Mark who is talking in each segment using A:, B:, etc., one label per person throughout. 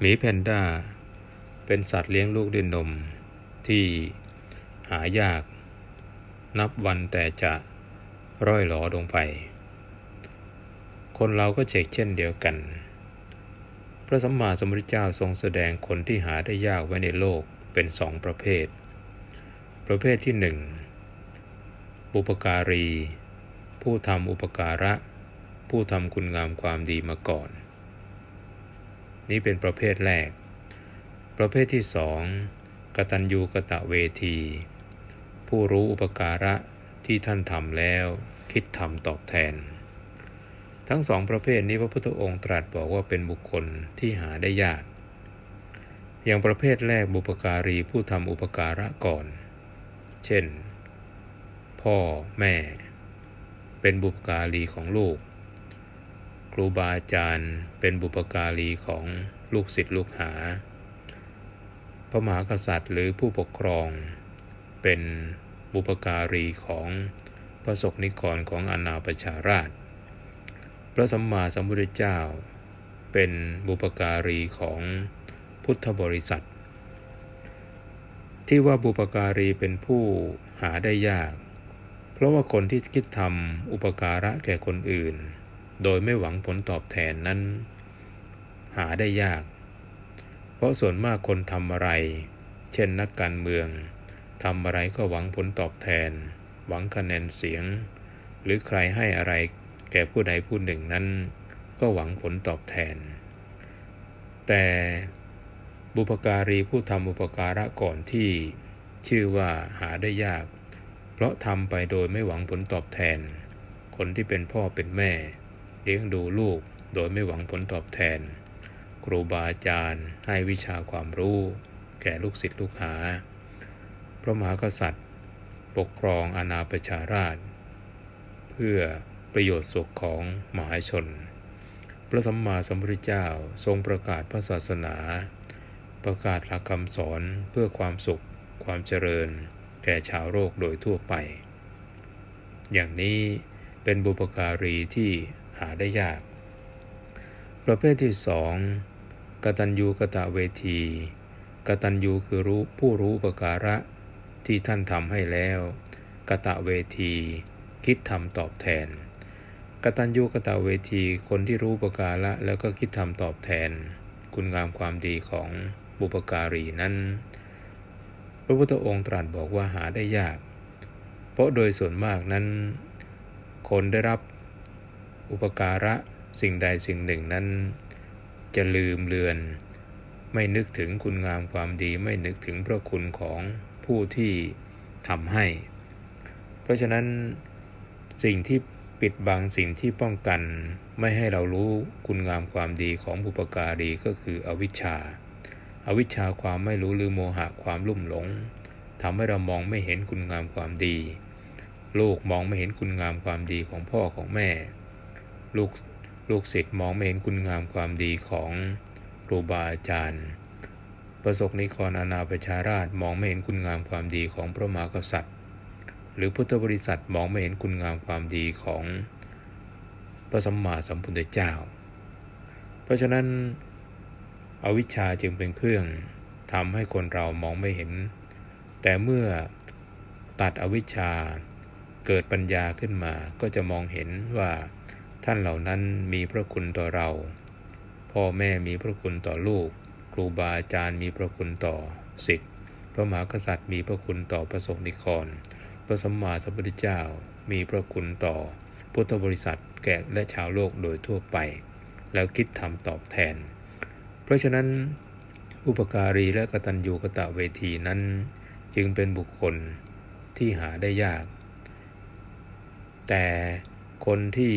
A: หมีแพนด้า เป็นสัตว์เลี้ยงลูกด้วยนม ที่หายาก นับวันแต่จะร่อยหลอลงไป คนเราก็เชกเช่นเดียวกัน พระสัมมาสัมพุทธเจ้าทรงแสดงคนที่หาได้ยากไว้ในโลกเป็นสองประเภท ประเภทที่หนึ่งบุปการี ผู้ทำอุปการะ ผู้ทำคุณงามความดีมาก่อน นี่เป็นประเภทแรก ประเภทที่สองกตัญญูกะตะเวที ผู้รู้อุปการะที่ท่านทำแล้ว คิดทำตอบแทน ทั้งสองประเภทนี้พระพุทธองค์ตรัสบอกว่าเป็นบุคคลที่หาได้ยาก อย่างประเภทแรกบุปการีผู้ทำอุปการะก่อน เช่น พ่อแม่ เป็นบุปการีของลูก รูบาอาจารย์เป็นบุปการีของลูกศิษย์ลูกหา พระมหากษัตริย์หรือผู้ปกครอง เป็นบุปการีของพระศกนิกรของอาณาประชาราช พระสัมมาสัมพุทธเจ้า เป็นบุปการีของพุทธบริษัท ที่ว่าบุปการีเป็นผู้หาได้ยาก เพราะว่าคนที่คิดทำอุปการะแก่คนอื่น โดยไม่หวังผลตอบแทนนั้น หาได้ยาก เพราะส่วนมากคนทำอะไร เช่นนักการเมืองทำอะไรก็หวังผลตอบแทน หวังคะแนนเสียง หรือใครให้อะไรแก่ผู้ใดผู้หนึ่งนั้น ก็หวังผลตอบแทน แต่บุปการีผู้ทำอุปการะก่อนที่ชื่อว่าหาได้ยาก เพราะทำไปโดยไม่หวังผลตอบแทน คนที่เป็นพ่อเป็นแม่ เลี้ยงดูลูกโดยไม่หวังผลตอบแทน ครูบาอาจารย์ให้วิชาความรู้ แก่ลูกศิษย์ลูกหา พระมหากษัตริย์ ปกครองอาณาประชาราช เพื่อประโยชน์สุขของมหาชน พระสัมมาสัมพุทธเจ้าทรงประกาศพระศาสนา ประกาศหลักคำสอนเพื่อความสุขความเจริญแก่ชาวโลกโดยทั่วไป อย่างนี้เป็นบุปการีที่ หาได้ยาก ประเภทที่สองกตัญญูกะตะเวที กตัญญูคือรู้ผู้รู้อุปการะที่ท่านทำให้แล้วกะตะเวที คิดทำตอบแทน กตัญญูกะตะเวทีคนที่รู้อุปการะแล้วก็คิดทำตอบแทน คุณงามความดีของบุปการีนั้น พระพุทธองค์ตรัสบอกว่าหาได้ยาก เพราะโดยส่วนมากนั้น คนได้รับ อุปการะสิ่งใดสิ่งหนึ่งนั้น จะลืมเลือน ไม่นึกถึงคุณงามความดีไม่นึกถึงพระคุณของผู้ที่ทำให้ เพราะฉะนั้นสิ่งที่ปิดบังสิ่งที่ป้องกันไม่ให้เรารู้คุณงามความดีของบุปการีก็คืออวิชชาอาวิชชาความไม่รู้หรือโมหะความลุ่มหลงทำให้เรามองไม่เห็นคุณงามความดี ลูกมองไม่เห็นคุณงามความดีของพ่อของแม่ ลูกลูกศิษย์มองไม่เห็นคุณงามความดีของครูบาอาจารย์ ประสบนิกรอาณาประชาราชมองไม่เห็นคุณงามความดีของพระมหากษัตริย์ หรือพุทธบริษัทมองไม่เห็นคุณงามความดีของพระสัมมาสัมพุทธเจ้า เพราะฉะนั้นอวิชชาจึงเป็นเครื่องทำให้คนเรามองไม่เห็น แต่เมื่อตัดอวิชชาเกิดปัญญาขึ้นมาก็จะมองเห็นว่า ท่านเหล่านั้นมีพระคุณต่อเรา พ่อแม่มีพระคุณต่อลูก ครูบาอาจารย์มีพระคุณต่อสิทธิ์พระมหากษัตริย์มีพระคุณต่อประสงค์นิกร พระสัมมาสัมพุทธเจ้ามีพระคุณต่อ พุทธบริษัทแก่และชาวโลกโดยทั่วไป แล้วคิดทำตอบแทน เพราะฉะนั้นอุปการีและกตัญญูกะตะเวทีนั้น จึงเป็นบุคคลที่หาได้ยาก แต่คนที่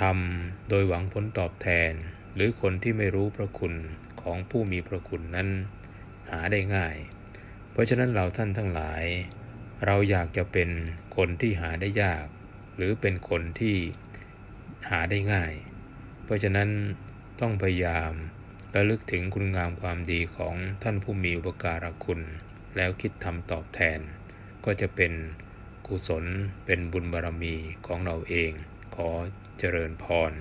A: ทำโดยหวังผลตอบแทน หรือคนที่ไม่รู้พระคุณของผู้มีพระคุณนั้น หาได้ง่าย เพราะฉะนั้นเราท่านทั้งหลาย เราอยากจะเป็นคนที่หาได้ยาก หรือเป็นคนที่หาได้ง่าย เพราะฉะนั้นต้องพยายามระลึกถึงคุณงามความดีของท่านผู้มีอุปการะคุณ แล้วคิดทำตอบแทน ก็จะเป็นกุศลเป็นบุญบารรมีของเราเองขอ เจริญพร